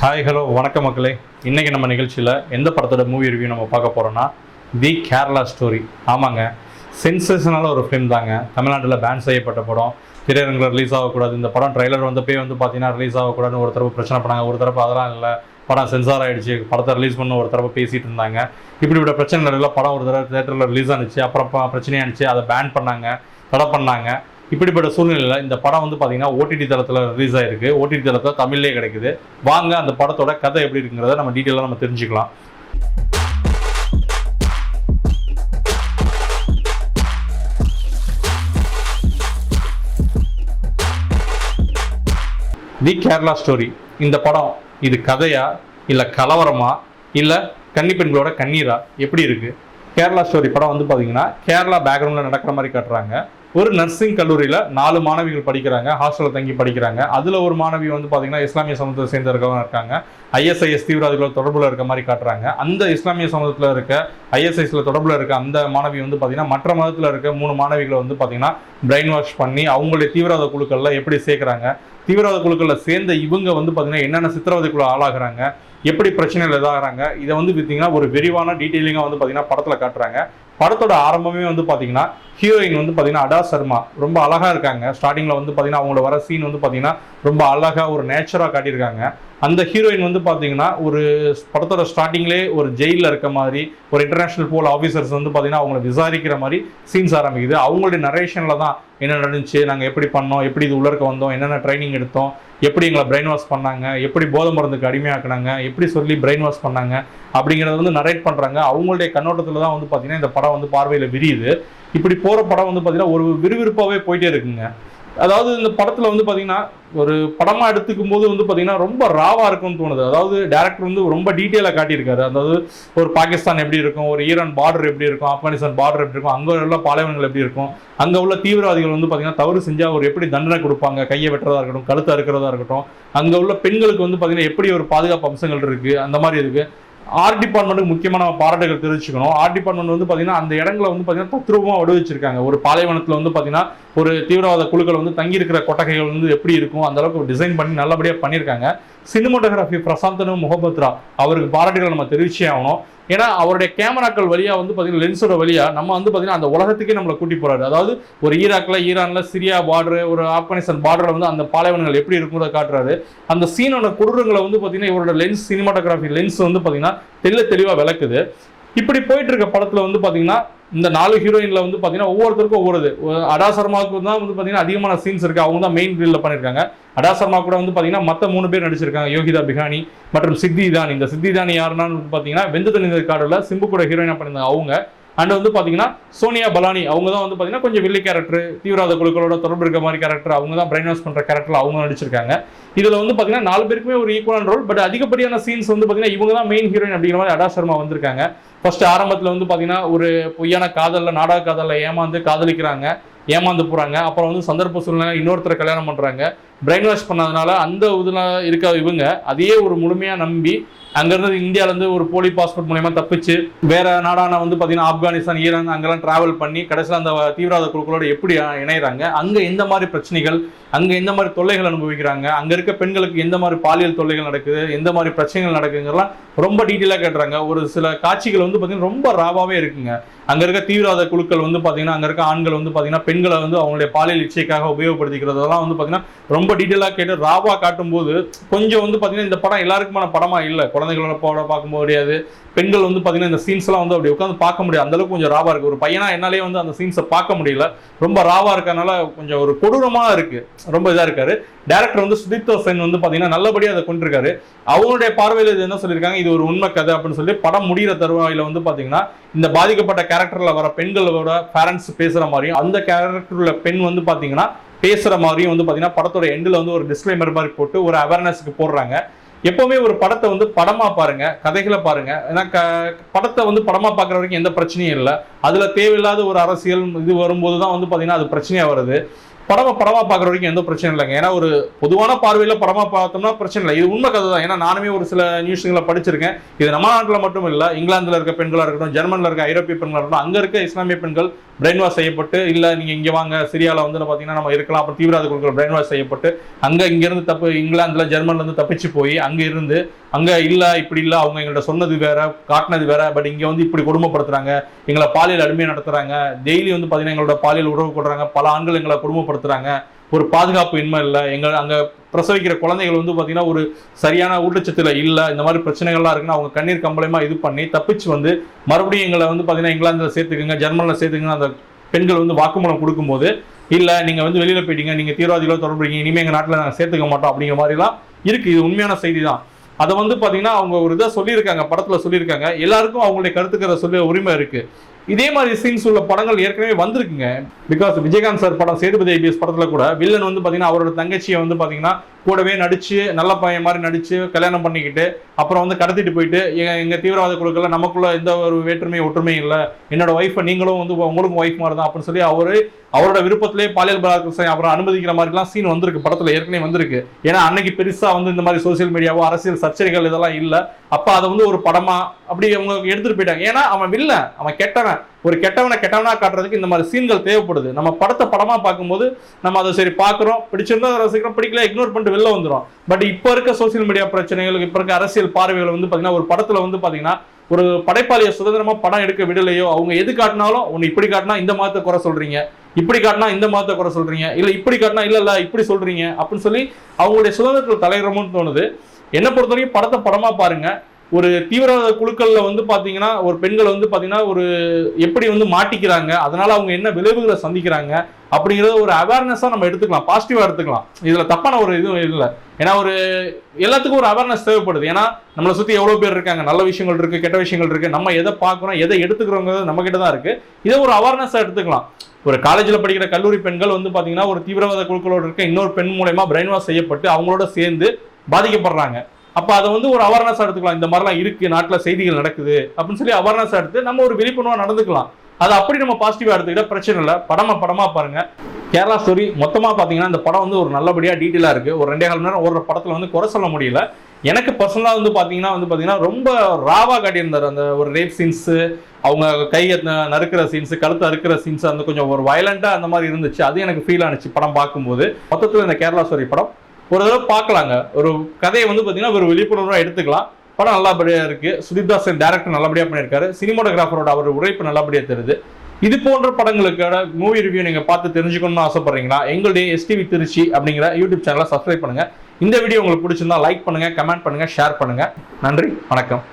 Hi hello வணக்கம் மக்களே. இன்றைக்கி நம்ம நிகழ்ச்சியில் எந்த படத்தோட மூவி ரிவ்யூ நம்ம பார்க்க போகிறோம்னா தி கேரளா ஸ்டோரி ஆமாங்க. சென்சேஷனால ஒரு ஃபிலிம் தாங்க. தமிழ்நாட்டில் பேன் செய்யப்பட்ட படம். திரையரங்கில் ரிலீஸ் ஆகக்கூடாது. இந்த படம் ட்ரைலர் வந்தப்பே வந்து பார்த்தீங்கன்னா ரிலீஸ் ஆகக்கூடாதுன்னு ஒரு தரப்பு பிரச்சனை பண்ணாங்க. ஒரு தரப்பு அதெல்லாம் இல்லை. படம் சென்சார் ஆகிடுச்சு படத்தை ரிலீஸ் பண்ண ஒரு தரப்பு பேசிகிட்டு இருந்தாங்க. இப்படி பிரச்சனை இல்லை படம் ஒரு தடவை தேட்டரில் ரிலீஸ் ஆனிச்சு. அப்புறம் பிரச்சனையாக இருந்துச்சு அதை பேன் பண்ணாங்க. தடை பண்ணாங்க. இப்படிப்பட்ட சூழ்நிலையில் இந்த படம் வந்து பார்த்தீங்கன்னா ஓடிடி தளத்தில் ரிலீஸ் ஆயிருக்கு. ஓடிடி தளத்தில் தமிழ்லேயே கிடைக்குது. வாங்க அந்த படத்தோட கதை எப்படி இருக்குங்கிறத நம்ம டீட்டெயிலாக நம்ம தெரிஞ்சுக்கலாம். தி கேரளா ஸ்டோரி இந்த படம் இது கதையா இல்லை கலவரமா இல்லை கன்னிப்பெண்களோட கண்ணீரா? எப்படி இருக்குது கேரளா ஸ்டோரி படம் வந்து பார்த்தீங்கன்னா கேரளா பேக்ரவுண்டில் நடக்கிற மாதிரி காட்டுறாங்க. ஒரு நர்சிங் கல்லூரியில் நாலு மாணவிகள் படிக்கிறாங்க ஹாஸ்டலில் தங்கி படிக்கிறாங்க. அதில் ஒரு மாணவி வந்து பார்த்தீங்கன்னா இஸ்லாமிய சமூகத்தை சேர்ந்தவர்கள் இருக்காங்க. ஐஎஸ்ஐஎஸ் தீவிரவாதிகளோட தொடர்பில் இருக்க மாதிரி காட்டுறாங்க. அந்த இஸ்லாமிய சமூகத்தில் இருக்க ஐஎஸ்ஐஸில் தொடர்பில் இருக்க அந்த மாணவி வந்து பார்த்தீங்கன்னா மற்ற மதத்தில் இருக்க மூணு மாணவிகளை வந்து பார்த்தீங்கன்னா பிரெயின் வாஷ் பண்ணி அவங்களுடைய தீவிரவாத குழுக்களில் எப்படி சேர்க்குறாங்க? தீவிரவாத குழுக்களில் சேர்ந்த இவங்க வந்து பார்த்தீங்கன்னா என்னென்ன சித்திரவதைக்குள்ள ஆளாகிறாங்க? எப்படி பிரச்சனைகள் இதாகிறாங்க? இதை வந்து பார்த்தீங்கன்னா ஒரு விரிவான டீட்டெயிலிங்காக வந்து பார்த்தீங்கன்னா படத்தில் காட்டுறாங்க. படத்தோட ஆரம்பமே வந்து பார்த்தீங்கன்னா ஹீரோயின் வந்து பார்த்தீங்கன்னா அடா சர்மா. ரொம்ப அழகாக இருக்காங்க. ஸ்டார்டிங்கில் வந்து பார்த்தீங்கன்னா அவங்களோட வர சீன் வந்து பார்த்தீங்கன்னா ரொம்ப அழகாக ஒரு நேச்சராக காட்டியிருக்காங்க. அந்த ஹீரோயின் வந்து பார்த்தீங்கன்னா ஒரு படத்தோட ஸ்டார்டிங்லேயே ஒரு ஜெயிலில் இருக்க மாதிரி ஒரு இன்டர்நேஷனல் போல் ஆஃபீஸர்ஸ் வந்து பார்த்தீங்கன்னா அவங்கள விசாரிக்கிற மாதிரி சீன்ஸ் ஆரம்பிக்குது. அவங்களுடைய நரேஷனில் தான் என்ன நடந்துச்சு நாங்கள் எப்படி பண்ணோம் எப்படி இது உள்ளர்க்க வந்தோம் என்னென்ன ட்ரைனிங் எடுத்தோம் எப்படி எங்களை பிரெயின் வாஷ் பண்ணாங்க எப்படி போதை மருந்துக்கு அடிமையாக்குனாங்க எப்படி சொல்லி பிரெயின் வாஷ் பண்ணாங்க அப்படிங்கிறத வந்து நரேட் பண்ணுறாங்க அவங்களுடைய கண்ணோட்டத்தில் தான் வந்து பார்த்தீங்கன்னா இந்த படம் வந்து பார்வையில் விரியுது. இப்படி போகிற படம் வந்து பார்த்தீங்கன்னா ஒரு விறுவிறுப்பாகவே போயிட்டே இருக்குங்க. அதாவது இந்த படத்தில் வந்து பார்த்தீங்கன்னா ஒரு படமாக எடுத்துக்கும் போது வந்து பார்த்தீங்கன்னா ரொம்ப ராவாக இருக்கும்னு தோணுது. அதாவது டேரக்டர் வந்து ரொம்ப டீட்டெயிலாக காட்டியிருக்காரு. அதாவது ஒரு பாகிஸ்தான் எப்படி இருக்கும் ஒரு ஈரான் பார்டர் எப்படி இருக்கும் ஆப்கானிஸ்தான் பார்டர் எப்படி இருக்கும் அங்கே உள்ள பாலைவனங்கள் எப்படி இருக்கும் அங்கே உள்ள தீவிரவாதிகள் வந்து பார்த்தீங்கன்னா தவறு செஞ்சால் ஒரு எப்படி தண்டனை கொடுப்பாங்க கையை வெட்டுறதா இருக்கட்டும் கழுத்தை அறுக்கிறதா இருக்கட்டும் அங்கே உள்ள பெண்களுக்கு வந்து பார்த்தீங்கன்னா எப்படி ஒரு பாதுகாப்பு அம்சங்கள் இருக்குது அந்த மாதிரி இருக்குது ஆர்ட் டிபார்ட்மெண்ட்டுக்கு முக்கியமான பாராட்டுகள் தெரிவிச்சுக்கணும். ஆர்ட் டிபார்ட்மெண்ட் வந்து பார்த்தீங்கன்னா அந்த இடங்களை வந்து பார்த்தீங்கன்னா தத்ரூபமாக வடிவச்சிருக்காங்க. ஒரு பாலைவனத்தில் வந்து பார்த்தீங்கன்னா ஒரு தீவிரவாத குழுக்கள் வந்து தங்கி இருக்கிற கொட்டகைகள் வந்து எப்படி இருக்கும் அந்த அளவுக்கு டிசைன் பண்ணி நல்லபடியாக பண்ணியிருக்காங்க. சினிமோட்டோகிராஃபி பிரசாந்தனு முகபத்ரா அவருக்கு பாராட்டுகள் நம்ம தெரிவிச்சே ஆகணும். ஏன்னா அவருடைய கேமராக்கள் வழியாக வந்து பார்த்தீங்கன்னா லென்ஸோட வழியாக நம்ம வந்து பார்த்தீங்கன்னா அந்த உலகத்துக்கே நம்மளை கூட்டி போகிறாரு அதாவது ஒரு ஈராக்கில் ஈரானில் சிரியா பார்டரு ஒரு ஆப்கானிஸ்தான் பார்டரில் வந்து அந்த பாலைவனங்கள் எப்படி இருக்குங்கிறத காட்டுறாரு. அந்த சீனோட கொடூரங்களை வந்து பார்த்தீங்கன்னா இவரோட லென்ஸ் சினிமாட்டோகிராஃபி லென்ஸ் வந்து பார்த்தீங்கன்னா தெள்ள தெளிவாக விளக்குது. இப்படி போயிட்டு இருக்க படத்தில் வந்து பார்த்தீங்கன்னா இந்த நாலு ஹீரோயினில் வந்து பார்த்தீங்கன்னா ஒவ்வொருத்தருக்கும் ஒவ்வொரு இது. அடா சர்மாவுக்கு தான் வந்து பார்த்தீங்கன்னா அதிகமான சீன்ஸ் இருக்கு. அவங்க தான் மெயின் ரீலில் பண்ணியிருக்காங்க அடா சர்மா கூட வந்து பார்த்தீங்கன்னா மற்ற மூணு பேர் நடிச்சிருக்காங்க. யோகிதா பிகானி மற்றும் சித்தி இந்த சித்தி தான் யாருன்னு வந்து பார்த்தீங்கன்னா வெந்து தனிந்த காடில் சிம்பு கூட ஹீரோயினாக பண்ணியிருந்தாங்க அவங்க. அண்ட் வந்து பார்த்தீங்கன்னா சோனியா பலானி அவங்க தான் வந்து பார்த்தீங்கன்னா கொஞ்சம் வில்லி கேரக்டர் தீவிரவாத குழுக்களோட தொடர்பு இருக்க மாதிரி கேரக்டர் அவங்க தான் பிரைன் வாஷ் பண்ணுற கேரக்டர் அவங்க நடிச்சிருக்காங்க. இதில் வந்து பார்த்தீங்கன்னா நாலு பேருக்குமே ஒரு ஈக்குவலான ரோல் பட் அதிகப்படியான சீன்ஸ் வந்து பார்த்தீங்கன்னா இவங்க தான் மெயின் ஹீரோயின் அப்படிங்கிற மாதிரி அடா சர்மா வந்திருக்காங்க. ஃபர்ஸ்ட் ஆரம்பத்தில் வந்து பார்த்தீங்கன்னா ஒரு பொய்யான காதலில் நாடக காதலில் ஏமாந்து காதலிக்கிறாங்க ஏமாந்து போகிறாங்க அப்புறம் வந்து சந்தர்ப்ப சூழ்நிலை இன்னொருத்தரை கல்யாணம் பண்ணுறாங்க பிரெயின் வாஷ் பண்ணதுனால அந்த இதில் இருக்க இவங்க. அதையே ஒரு முழுமையாக நம்பி அங்கேருந்து இந்தியாவிலேருந்து ஒரு போலி பாஸ்போர்ட் மூலயமா தப்பிச்சு வேற நாடான வந்து பார்த்தீங்கன்னா ஆப்கானிஸ்தான் ஈரான் அங்கெல்லாம் டிராவல் பண்ணி கடைசியில் அந்த தீவிரவாத குழுக்களோட எப்படி இணையறாங்க? அங்கே எந்த மாதிரி பிரச்சனைகள் அங்கே எந்த மாதிரி தொல்லைகள் அனுபவிக்கிறாங்க? அங்கே இருக்க பெண்களுக்கு எந்த மாதிரி பாலியல் தொல்லைகள் நடக்குது? எந்த மாதிரி பிரச்சனைகள் நடக்குங்கிறலாம் ரொம்ப டீட்டெயிலாக கேட்டுறாங்க. ஒரு சில காட்சிகள் வந்து பார்த்தீங்கன்னா ரொம்ப ராவாகவே இருக்குங்க. அங்கே இருக்க தீவிரவாத குழுக்கள் வந்து பார்த்தீங்கன்னா அங்கே இருக்க ஆண்கள் வந்து பார்த்தீங்கன்னா பெண்களை வந்து அவங்களுடைய பாலியல் இச்சைக்காக உபயோகப்படுத்திக்கிறதெல்லாம் வந்து பார்த்தீங்கன்னா ரொம்ப டீட்டெயிலாக கேட்டு ராவாக காட்டும்போது கொஞ்சம் வந்து பார்த்தீங்கன்னா இந்த படம் எல்லாருக்குமான படமா இல்லை. குழந்தைகளோட போட பார்க்க முடியாது. பெண்கள் வந்து பார்த்தீங்கன்னா இந்த சீன்ஸ்லாம் வந்து அப்படி உட்காந்து பார்க்க முடியாது. அந்தளவுக்கு கொஞ்சம் ராவாக இருக்குது ஒரு பையனா என்னாலே வந்து அந்த சீன்ஸை பார்க்க முடியல. ரொம்ப ராவாக இருக்கறனால கொஞ்சம் ஒரு கொடூரமாக இருக்குது ரொம்ப இதாக இருக்காரு. டேரக்டர் வந்து சுதீப்தோ சென் வந்து பார்த்தீங்கன்னா நல்லபடியாக அதை கொண்டிருக்காரு. அவங்களுடைய பார்வையில் இது என்ன சொல்லியிருக்காங்க? இது ஒரு உண்மை கதை அப்படின்னு சொல்லி படம் முடிகிற தருவாயில வந்து பார்த்தீங்கன்னா இந்த பாதிக்கப்பட்ட கேரக்டரில் வர பெண்களோட பேரண்ட்ஸ் பேசுகிற மாதிரியும் அந்த கேரக்டரில் பெண் வந்து பார்த்தீங்கன்னா பேசுகிற மாதிரியும் வந்து பார்த்தீங்கன்னா படத்தோட எண்டில் வந்து ஒரு டிஸ்க்ளைமர் மாதிரி போட்டு ஒரு அவேர்னஸ்க்கு போடுறாங்க. எப்பவுமே ஒரு படத்தை வந்து படமா பாருங்க கதைகளை பாருங்க. ஏன்னா க படத்தை வந்து படமா பார்க்குற வரைக்கும் எந்த பிரச்சனையும் இல்லை. அதுல தேவையில்லாத ஒரு அரசியல் இது வரும்போது தான் வந்து பார்த்தீங்கன்னா அது பிரச்சனையா வருது. படமா படமா பார்க்குற வரைக்கும் எந்த பிரச்சனை இல்லைங்க. ஏன்னா ஒரு பொதுவான பார்வையில படமா பார்த்தோம்னா பிரச்சனை இல்லை. இது உண்மை கதை தான் ஏன்னா நானுமே ஒரு சில நியூஸ்களை படிச்சிருக்கேன். இது நம்ம நாட்டில் மட்டும் இல்லை. இங்கிலாந்துல இருக்க பெண்களா இருக்கட்டும் ஜெர்மனில் இருக்க ஐரோப்பிய பெண்களாக இருக்கட்டும் அங்க இருக்க இஸ்லாமிய பெண்கள் பிரெயின் வாஷ் செய்யப்பட்டு இல்ல நீங்க இங்க வாங்க சிரியால வந்து பாத்தீங்கன்னா நம்ம இருக்கலாம் அப்புறம் தீவிரவாத குழுக்கள் பிரெயின் வாஷ் செய்யப்பட்டு அங்க இங்க இருந்து தப்பு இங்கிலாந்துல ஜெர்மன்ல இருந்து தப்பிச்சு போய் அங்க இருந்து அங்க இல்ல இப்படி இல்ல அவங்க எங்கள்ட்ட சொன்னது வேற காட்டினது வேற பட் இங்க வந்து இப்படி கொடுமைப்படுத்துறாங்க. எங்களை பாலியல் அடிமையை நடத்துறாங்க. டெய்லி வந்து பாத்தீங்கன்னா எங்களோட பாலியல் உறவு கொடுறாங்க பல ஆண்கள் எங்களை கொடுமைப்படுத்துறாங்க ஒரு பாதுகாப்பு இன்மை இல்லை. எங்கள் அங்கே பிரசவிக்கிற குழந்தைகள் வந்து பார்த்தீங்கன்னா ஒரு சரியான ஊட்டச்சத்தில் இல்லை. இந்த மாதிரி பிரச்சனைகள்லாம் இருக்குன்னா அவங்க கண்ணீர் கம்பளமா இது பண்ணி தப்பிச்சு வந்து மறுபடியும் எங்களை வந்து பார்த்தீங்கன்னா இங்கிலாந்தில் சேர்த்துக்குங்க ஜெர்மனில் சேர்த்துக்குங்க அந்த பெண்கள் வந்து வாக்குமூலம் கொடுக்கும்போது இல்லை நீங்கள் வந்து வெளியில் போயிட்டீங்க நீங்கள் தீவிரவாதிகளோ தொடர்புறீங்க இனிமே எங்கள் நாட்டில் நாங்கள் சேர்த்துக்க மாட்டோம் அப்படிங்கிற மாதிரிலாம் இருக்குது இது உண்மையான செய்தி தான் அதை வந்து பார்த்தீங்கன்னா அவங்க ஒரு இதை சொல்லியிருக்காங்க படத்தில் சொல்லியிருக்காங்க. எல்லாருக்கும் அவங்களுடைய கருத்துக்கிற சொல்ல உரிமை இருக்குது இதே மாதிரி சீன்ஸ் உள்ள படங்கள் ஏற்கனவே வந்திருக்குங்க. பிகாஸ் விஜயகாந்த் சார் படம் சேதுபதி ஐபிஎஸ் படத்தில் கூட வில்லன் வந்து பார்த்தீங்கன்னா அவரோட தங்கச்சியை வந்து பார்த்தீங்கன்னா கூடவே நடிச்சு நல்ல பையன் மாதிரி நடிச்சு கல்யாணம் பண்ணிக்கிட்டு அப்புறம் வந்து கடத்திட்டு போயிட்டு எங்க எங்க தீவிரவாத குழுக்கள் நமக்குள்ள எந்த ஒரு வேற்றுமையும் ஒற்றுமையும் இல்லை. என்னோட ஒய்ஃபை நீங்களும் வந்து உங்களுக்கும் ஒய்ஃப் மாதிரி தான். அப்படின்னு சொல்லி அவரு அவரோட விருப்பத்திலே பாலியல் பலாத்காரம் அப்புறம் அனுமதிக்கிற மாதிரிலாம் சீன் வந்திருக்கு. படத்துல ஏற்கனவே வந்திருக்கு. ஏன்னா அன்னைக்கு பெருசா வந்து இந்த மாதிரி சோசியல் மீடியாவோ அரசியல் சர்ச்சைகள் இதெல்லாம் இல்லை. அப்ப அதை வந்து ஒரு படமா அப்படி அவங்க எடுத்துட்டு போயிட்டாங்க. ஏன்னா அவன் வில்ல அவன் கெட்டவன். ஒரு கெட்டவனை கெட்டவனா காட்டுறதுக்கு இந்த மாதிரி சீன்கள் தேவைப்படுது. நம்ம படத்தை படமா பார்க்கும்போது நம்ம அதை சரி பார்க்குறோம். பிடிச்சிருந்தா அதை ரசிக்கிறோம் பிடிக்கல இக்னோர் பண்ணிட்டு வெளில வந்துடும் பட் இப்போ இருக்க சோசியல் மீடியா பிரச்சனைகள் இப்போ இருக்க அரசியல் பார்வைகள் வந்து பார்த்தீங்கன்னா ஒரு படத்துல வந்து பார்த்தீங்கன்னா ஒரு படைப்பாளிய சுதந்திரமா படம் எடுக்க விடலையோ அவங்க எது காட்டினாலும் ஒன்று இப்படி காட்டினா இந்த மாதத்தை குறை சொல்றீங்க. இப்படி காட்டினா இந்த மாதத்தை குறை சொல்றீங்க. இல்லை இப்படி காட்டினா இல்லை இல்லை இப்படி சொல்றீங்க. அப்படின்னு சொல்லி அவங்களுடைய சுதந்திரத்தில் தலையிடணும்னு தோணுது. என்ன பொறுத்தவரைக்கும் படத்தை படமா பாருங்க. ஒரு தீவிரவாத குழுக்கள்ல வந்து பாத்தீங்கன்னா ஒரு பெண்கள் வந்து பாத்தீங்கன்னா ஒரு எப்படி வந்து மாட்டிக்கிறாங்க அதனால அவங்க என்ன விளைவுகளை சந்திக்கிறாங்க அப்படிங்கறத ஒரு அவேர்னஸா நம்ம எடுத்துக்கலாம் பாசிட்டிவா எடுத்துக்கலாம். இதுல தப்பான ஒரு இதுவும் இல்லை. ஏன்னா ஒரு எல்லாத்துக்கும் ஒரு அவேர்னஸ் தேவைப்படுது. ஏன்னா நம்மளை சுத்தி எவ்வளவு பேர் இருக்காங்க நல்ல விஷயங்கள் இருக்கு கெட்ட விஷயங்கள் இருக்கு நம்ம எதை பார்க்கறோம் எதை எடுத்துக்கிறோங்கிறது நம்ம தான் இருக்கு. இதை ஒரு அவேர்னஸா எடுத்துக்கலாம். ஒரு காலேஜில் படிக்கிற கல்லூரி பெண்கள் வந்து பாத்தீங்கன்னா ஒரு தீவிரவாத குழுக்களோடு இருக்க இன்னொரு பெண் மூலயமா பிரெயின் வாஷ் செய்யப்பட்டு அவங்களோட சேர்ந்து பாதிக்கப்படுறாங்க. அப்போ அதை வந்து ஒரு அவேர்னஸ் எடுத்துக்கலாம். இந்த மாதிரிலாம் இருக்கு நாட்டில் செய்திகள் நடக்குது அப்படின்னு சொல்லி அவேர்னஸ் எடுத்து நம்ம ஒரு விழிப்புணர்வாக நடந்துக்கலாம். அது அப்படி நம்ம பாசிட்டிவாக எடுத்துக்கிட்ட பிரச்சனை இல்லை. படமா படமா பாருங்க. கேரளா ஸ்டோரி மொத்தமாக பார்த்தீங்கன்னா இந்த படம் வந்து ஒரு நல்லபடியாக டீட்டெயிலாக இருக்குது ஒரு ரெண்டே கால் நேரம் ஒரு படத்தில் வந்து குறை சொல்ல முடியல. எனக்கு பர்சனலாக வந்து பார்த்தீங்கன்னா வந்து பார்த்தீங்கன்னா ரொம்ப ராவாக காட்டியிருந்தார். அந்த ஒரு ரேப் சீன்ஸு அவங்க கையை நறுக்கிற சீன்ஸ் கழுத்து அறுக்கிற சீன்ஸ் அந்த கொஞ்சம் ஒரு வயலண்ட்டாக அந்த மாதிரி இருந்துச்சு. அது எனக்கு ஃபீல் ஆனிச்சு படம் பார்க்கும்போது. மொத்தத்தில் இந்த கேரளா ஸ்டோரி படம் ஒரு தடவை பார்க்கலாங்க. ஒரு கதையை வந்து பார்த்தீங்கன்னா ஒரு விழிப்புணர்வாக எடுத்துக்கலாம். படம் நல்லபடியாக இருக்கு. சுதீப் தாஸ் டேரக்டர் நல்லபடியாக பண்ணியிருக்காரு. சினிமாட்டோகிராஃபரோட அவர் உழைப்பு நல்லபடியாக தெரியுது. இது போன்ற படங்களுக்கான மூவி ரிவ்யூ நீங்க பார்த்து தெரிஞ்சுக்கணும்னு ஆசைப்படுறீங்களா? எங்களுடைய எஸ்டிவி திருச்சி அப்படிங்கிற யூடியூப் சேனலை சப்ஸ்கிரைப் பண்ணுங்க. இந்த வீடியோ உங்களுக்கு பிடிச்சிருந்தா லைக் பண்ணுங்க கமெண்ட் பண்ணுங்க ஷேர் பண்ணுங்க. நன்றி வணக்கம்.